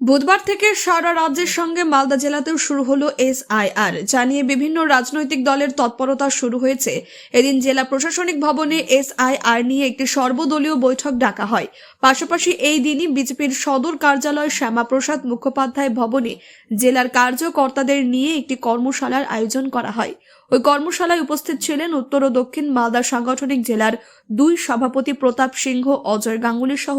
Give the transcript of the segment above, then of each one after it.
বুধবার থেকে সারা রাজ্যের সঙ্গে মালদা জেলাতেও শুরু হলো এসআইআর। জানিয়ে বিভিন্ন রাজনৈতিক দলের তৎপরতা শুরু হয়েছে। এদিন জেলা প্রশাসনিক ভবনে এসআইআর নিয়ে একটি সর্বদলীয় বৈঠক ডাকা হয়। পাশাপাশি এই দিনই বিজেপির সদর কার্যালয় শ্যামাপ্রসাদ মুখোপাধ্যায় ভবনে জেলার কার্যকর্তাদের নিয়ে একটি কর্মশালার আয়োজন করা হয়। ওই কর্মশালায় উপস্থিত ছিলেন উত্তর ও দক্ষিণ মালদা সাংগঠনিক জেলার দুই সভাপতি প্রতাপ সিংহ, অজয় গাঙ্গুলি সহ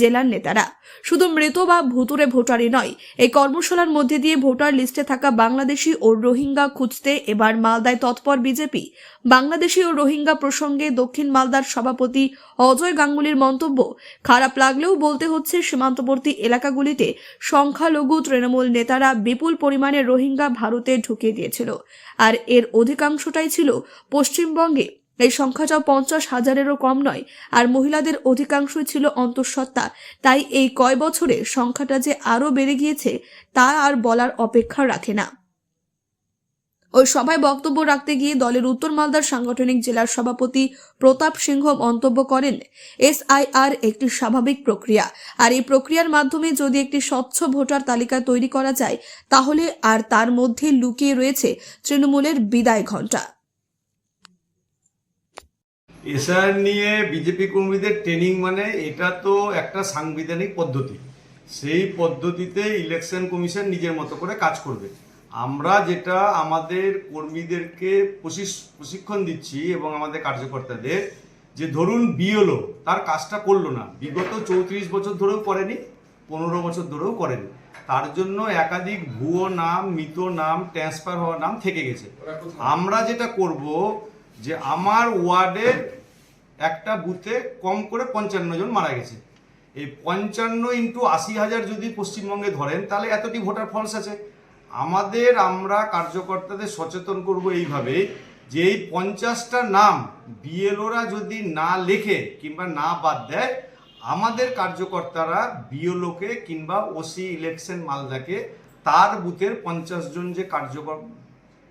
জেলার নেতারা। শুধু মৃত বা ভুতুরে ভোটারই নয়, এই কর্মশালার মধ্যে দিয়ে ভোটার লিস্টে থাকা বাংলাদেশি ও রোহিঙ্গা খুঁজতে এবার মালদায় তৎপর বিজেপি। বাংলাদেশি ও রোহিঙ্গা প্রসঙ্গে দক্ষিণ মালদার সভাপতি অজয় গাঙ্গুলির মন্তব্য, খারাপ লাগলেও বলতে হচ্ছে সীমান্তবর্তী এলাকাগুলিতে সংখ্যালঘু তৃণমূল নেতারা বিপুল পরিমাণে রোহিঙ্গা ভারতে ঢুকিয়ে দিয়েছিল। আর এর অধিকাংশটাই ছিল পশ্চিমবঙ্গে। এই সংখ্যাটাও পঞ্চাশ হাজারেরও কম নয়, আর মহিলাদের অধিকাংশই ছিল অন্তঃসত্ত্বা। তাই এই কয় বছরে সংখ্যাটা যে আরও বেড়ে গিয়েছে, তা আর বলার অপেক্ষা রাখে না। ওই সভায় বক্তব্য রাখতে গিয়ে দলের উত্তর মালদার সাংগঠনিক জেলার সভাপতি প্রতাপ সিংহ মন্তব্য করেন, এসআইআর একটি স্বাভাবিক প্রক্রিয়া। আর এই প্রক্রিয়ার মাধ্যমে যদি একটি স্বচ্ছ ভোটার তালিকা তৈরি করা যায়, তাহলে আর তার মধ্যে লুকিয়ে রয়েছে তৃণমূলের বিদায় ঘণ্টা। এসআর নিয়ে বিজেপি কর্মীদের ট্রেনিং মানে এটা তো একটা সাংবিধানিক পদ্ধতি। সেই পদ্ধতিতে ইলেকশন কমিশন নিজের মতো করে কাজ করবে। আমরা যেটা আমাদের কর্মীদেরকে প্রশিক্ষণ দিচ্ছি এবং আমাদের কার্যকর্তাদের, যে ধরুন বিএলও তার কাজটা করল না। বিগত চৌত্রিশ বছর ধরেও করেনি, পনেরো বছর ধরেও করেনি। তার জন্য একাধিক ভুয়ো নাম, মৃত নাম, ট্রান্সফার হওয়া নাম থেকে গেছে। আমরা যেটা করব, যে আমার ওয়ার্ডের একটা বুথে কম করে পঞ্চান্ন জন মারা গেছে। এই পঞ্চান্ন ইন্টু আশি হাজার যদি পশ্চিমবঙ্গে ধরেন, তাহলে এতটি ভোটার ফলস আছে। আমাদের আমরা কার্যকর্তাদের সচেতন করব এইভাবে যে এই পঞ্চাশটা নাম বিএলওরা যদি না লেখে কিংবা না বাদ দেয়, আমাদের কার্যকর্তারা বিএলওকে কিংবা ওসি ইলেকশন মালদাকে তার বুথের পঞ্চাশ জন যে কার্যকর,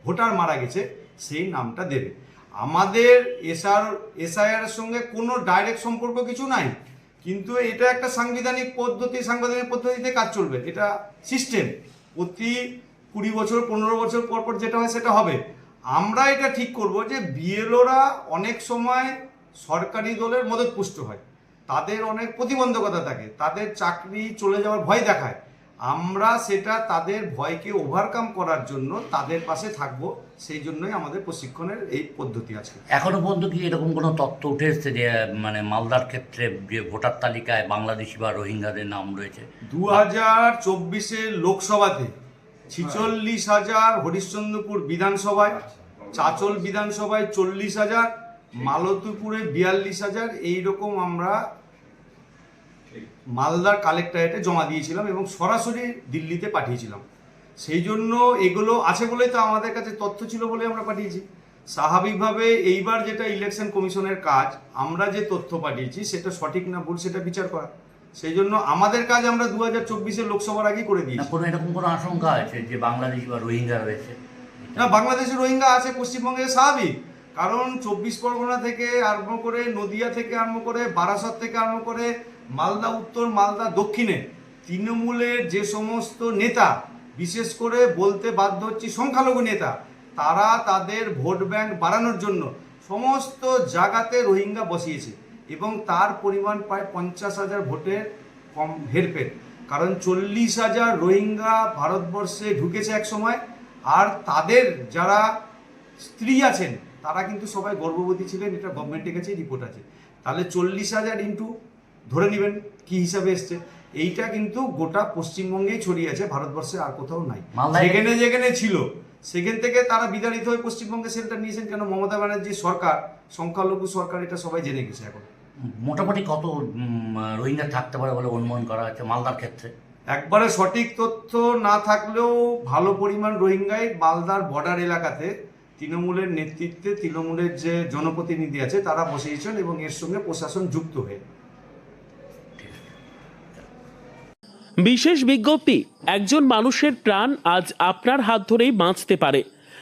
ভোটার মারা গেছে, সেই নামটা দেবে। আমাদের এসআর, এসআইআর সঙ্গে কোনো ডাইরেক্ট সম্পর্ক কিছু নাই, কিন্তু এটা একটা সাংবিধানিক পদ্ধতি, সাংবিধানিক পদ্ধতিতে কাজ চলবে। এটা সিস্টেম প্রতি কুড়ি বছর পনেরো বছর পর পর যেটা হয় সেটা হবে। আমরা এটা ঠিক করব যে বিএলওরা অনেক সময় সরকারি দলের মদতপুষ্ট হয়। তাদের অনেক প্রতিবন্ধকতা থাকে তাদের চাকরি চলে যাওয়ার ভয় দেখায়। আমরা সেটা তাদের ভয়কে ওভারকাম করার জন্য তাদের পাশে থাকব সেই জন্যই আমাদের প্রশিক্ষণের এই পদ্ধতি আছে। এখনও পর্যন্ত কি এরকম কোনো তথ্য উঠে এসছে যে মানে মালদার ক্ষেত্রে যে ভোটার তালিকায় বাংলাদেশি বা রোহিঙ্গাদের নাম রয়েছে? দু হাজার চব্বিশের লোকসভাতে ছিচল্লিশ হাজার হরিশ্চন্দ্রপুর বিধানসভায়, চাচল বিধানসভায় চল্লিশ হাজার, মালতীপুরে বিয়াল্লিশ হাজার, এইরকম আমরা মালদার কালেক্টরেটে জমা দিয়েছিলাম এবং সরাসরি দিল্লিতে পাঠিয়েছিলাম। সেই জন্য এগুলো আছে বলেই তো আমাদের কাছে তথ্য ছিল বলে আমরা পাঠিয়েছি। স্বাভাবিকভাবে এইবার যেটা ইলেকশন কমিশনের কাজ, আমরা যে তথ্য পাঠিয়েছি সেটা সঠিক না ভুল সেটা বিচার করা। সেই জন্য আমাদের কাজ আমরা দু হাজার চব্বিশের লোকসভার আগেই করে দিয়েছি। কোনো এরকম কোনো আশঙ্কা আছে যে বাংলাদেশি বা রোহিঙ্গা রয়েছে? না বাংলাদেশের রোহিঙ্গা আছে পশ্চিমবঙ্গে স্বাভাবিক। কারণ চব্বিশ পরগনা থেকে আরম্ভ করে নদিয়া থেকে আরম্ভ করে বারাসত থেকে আরম্ভ করে মালদা উত্তর মালদা দক্ষিণে তৃণমূলের যে সমস্ত নেতা বিশেষ করে বলতে বাধ্য হচ্ছি সংখ্যালঘু নেতা তারা তাদের ভোট ব্যাংক বাড়ানোর জন্য সমস্ত জায়গাতে রোহিঙ্গা বসিয়েছে। এবং তার পরিমাণ প্রায় পঞ্চাশ হাজার ভোটের কম হেরফের কারণ চল্লিশ হাজার রোহিঙ্গা ভারতবর্ষে ঢুকেছে এক সময় আর তাদের যারা স্ত্রী আছেন তারা কিন্তু সবাই গর্ভবতী ছিলেন এটা গভর্নমেন্টের কাছে রিপোর্ট আছে। তাহলে চল্লিশ হাজার ইন্টু ধরে নেবেন কি হিসাবে এসছে? এইটা কিন্তু গোটা পশ্চিমবঙ্গেই ছড়িয়ে আছে ভারতবর্ষে আর কোথাও নাই। যেখানে যেখানে ছিল সেখান থেকে তারা বিতাড়িত হয়ে পশ্চিমবঙ্গে সেন্টার নিয়েছেন কেন? মমতা ব্যানার্জি সরকার সংখ্যালঘু সরকার এটা সবাই জেনে গেছে এখন। মোটামুটি কত রোহিঙ্গা থাকতে পারে বলে অনুমান করা হচ্ছে মালদার ক্ষেত্রে? একবারে সঠিক তথ্য না থাকলেও ভালো পরিমাণ রোহিঙ্গাই মালদার বর্ডার এলাকাতে তৃণমূলের নেতৃত্বে তৃণমূলের যে জনপ্রতিনিধি আছে তারা বসিয়েছেন এবং এর সঙ্গে প্রশাসন যুক্ত হয়ে। বিশেষ বিজ্ঞপ্তি একজন মানুষের প্রাণ আজ আপনার হাত ধরেই বাঁচতে পারে।